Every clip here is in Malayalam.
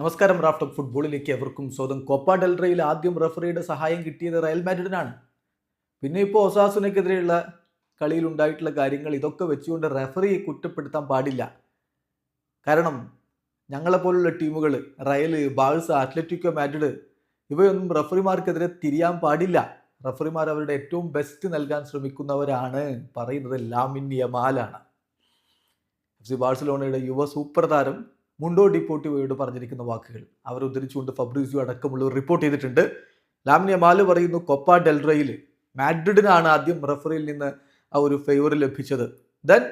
നമസ്കാരം റാഫ്റ്റ് ഫുട്ബോളിലേക്ക് എവർക്കും സ്വന്തം കോപ്പ ഡെൽറയിൽ ആദ്യം റഫറിയുടെ സഹായം കിട്ടിയത് റയൽ മാഡ്രിഡിനാണ്. പിന്നെ ഇപ്പോൾ ഒസാസുനക്കെതിരെയുള്ള കളിയിൽ ഉണ്ടായിട്ടുള്ള കാര്യങ്ങൾ ഇതൊക്കെ വെച്ചുകൊണ്ട് റഫറിയെ കുറ്റപ്പെടുത്താൻ പാടില്ല. കാരണം ഞങ്ങളെപ്പോലുള്ള ടീമുകൾ റയൽ ബാഴ്സ അത്ലറ്റിക്കോ മാഡ്രിഡ് ഇവയൊന്നും റഫറിമാർക്കെതിരെ തിരിയാൻ പാടില്ല. റഫറിമാർ അവരുടെ ഏറ്റവും ബെസ്റ്റ് നൽകാൻ ശ്രമിക്കുന്നവരാണ് പറയുന്നത് ലാമിൻ യമാലാണ്. എഫ് സി ബാഴ്സലോണയുടെ യുവ സൂപ്പർ താരം മുണ്ടോ ഡിപ്പോട്ടിവോയോട് പറഞ്ഞിരിക്കുന്ന വാക്കുകൾ. അവർ ഉദ്ധരിച്ചുകൊണ്ട് ഫബ്രീസിയോ അടക്കമുള്ളവർ റിപ്പോർട്ട് ചെയ്തിട്ടുണ്ട്. ലാമിനിയ മാൽ പറയുന്നു കൊപ്പ ഡെൽറയിൽ മാഡ്രിഡിനാണ് ആദ്യം റഫറിയിൽ നിന്ന് ആ ഒരു ഫേവർ ലഭിച്ചത്. ദെൻ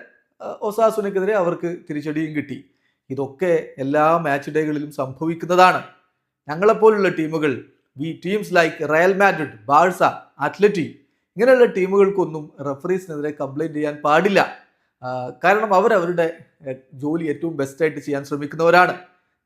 ഒസാസുനക്കെതിരെ അവർക്ക് തിരിച്ചടിയും കിട്ടി. ഇതൊക്കെ എല്ലാ മാച്ച് ഡേകളിലും സംഭവിക്കുന്നതാണ്. ഞങ്ങളെപ്പോലുള്ള ടീമുകൾ we teams like Real Madrid Barca Atleti ഇങ്ങനെയുള്ള ടീമുകൾക്കൊന്നും റഫറീസിനെതിരെ കംപ്ലൈന്റ് ചെയ്യാൻ പാടില്ല. കാരണം അവർ അവരുടെ ജോലി ഏറ്റവും ബെസ്റ്റായിട്ട് ചെയ്യാൻ ശ്രമിക്കുന്നവരാണ്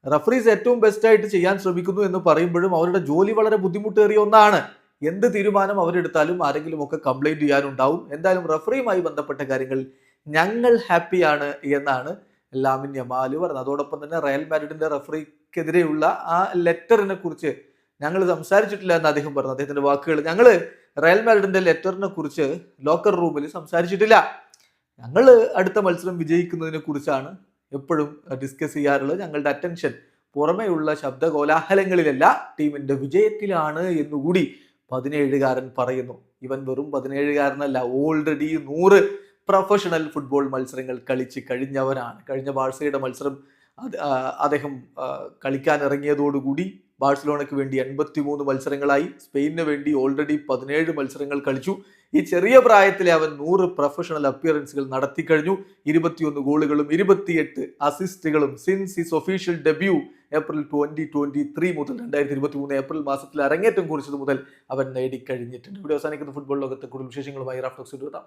റഫറീസ് ഏറ്റവും ബെസ്റ്റായിട്ട് ചെയ്യാൻ ശ്രമിക്കുന്നു എന്ന് പറയുമ്പോഴും അവരുടെ ജോലി വളരെ ബുദ്ധിമുട്ടേറിയ ഒന്നാണ്. എന്ത് തീരുമാനം അവരെടുത്താലും ആരെങ്കിലും ഒക്കെ കംപ്ലൈന്റ് ചെയ്യാനുണ്ടാവും. എന്തായാലും റഫറിയുമായി ബന്ധപ്പെട്ട കാര്യങ്ങൾ ഞങ്ങൾ ഹാപ്പിയാണ് എന്നാണ് ലാമിൻ യമാൽ പറഞ്ഞത്. അതോടൊപ്പം തന്നെ റയൽ മാഡ്രിഡിന്റെ റഫറിക്കെതിരെയുള്ള ആ ലെറ്ററിനെ കുറിച്ച് ഞങ്ങൾ സംസാരിച്ചിട്ടില്ല എന്ന് അദ്ദേഹം പറഞ്ഞു. അദ്ദേഹത്തിന്റെ വാക്കുകൾ ഞങ്ങൾ റയൽ മാഡ്രിഡിന്റെ ലെറ്ററിനെ കുറിച്ച് ലോക്കർ റൂമിൽ സംസാരിച്ചിട്ടില്ല. ഞങ്ങൾ അടുത്ത മത്സരം വിജയിക്കുന്നതിനെ കുറിച്ചാണ് എപ്പോഴും ഡിസ്കസ് ചെയ്യാറുള്ളത്. ഞങ്ങളുടെ അറ്റൻഷൻ പുറമെയുള്ള ശബ്ദ കോലാഹലങ്ങളിലല്ല ടീമിന്റെ വിജയത്തിലാണ് എന്നുകൂടി പതിനേഴുകാരൻ പറയുന്നു. ഇവൻ വെറും പതിനേഴുകാരനല്ല ഓൾറെഡി നൂറ് പ്രൊഫഷണൽ ഫുട്ബോൾ മത്സരങ്ങൾ കളിച്ച് കഴിഞ്ഞവനാണ്. കഴിഞ്ഞ ബാഴ്സയുടെ മത്സരം അദ്ദേഹം കളിക്കാനിറങ്ങിയതോടുകൂടി ബാഴ്സലോണയ്ക്ക് വേണ്ടി എൺപത്തി മൂന്ന് മത്സരങ്ങളായി. സ്പെയിനിന് വേണ്ടി ഓൾറെഡി പതിനേഴ് മത്സരങ്ങൾ കളിച്ചു. ഈ ചെറിയ പ്രായത്തിൽ അവൻ നൂറ് പ്രൊഫഷണൽ അപ്പിയറൻസുകൾ നടത്തി കഴിഞ്ഞു. ഇരുപത്തിയൊന്ന് ഗോളുകളും ഇരുപത്തിയെട്ട് അസിസ്റ്റുകളും since his official debut April twenty twenty three മുതൽ രണ്ടായിരത്തി ഇരുപത്തി മൂന്ന് ഏപ്രിൽ മാസത്തിൽ അരങ്ങേറ്റം കുറിച്ചത് മുതൽ അവൻ നേടിക്കഴിഞ്ഞിട്ടുണ്ട്. ഇവിടെ അവസാനിക്കുന്ന ഫുട്ബോൾ ലോകത്തെ കൂടുതൽ വിശേഷങ്ങളുമായി റാഫ്റ്റോക്സ് എത്താം.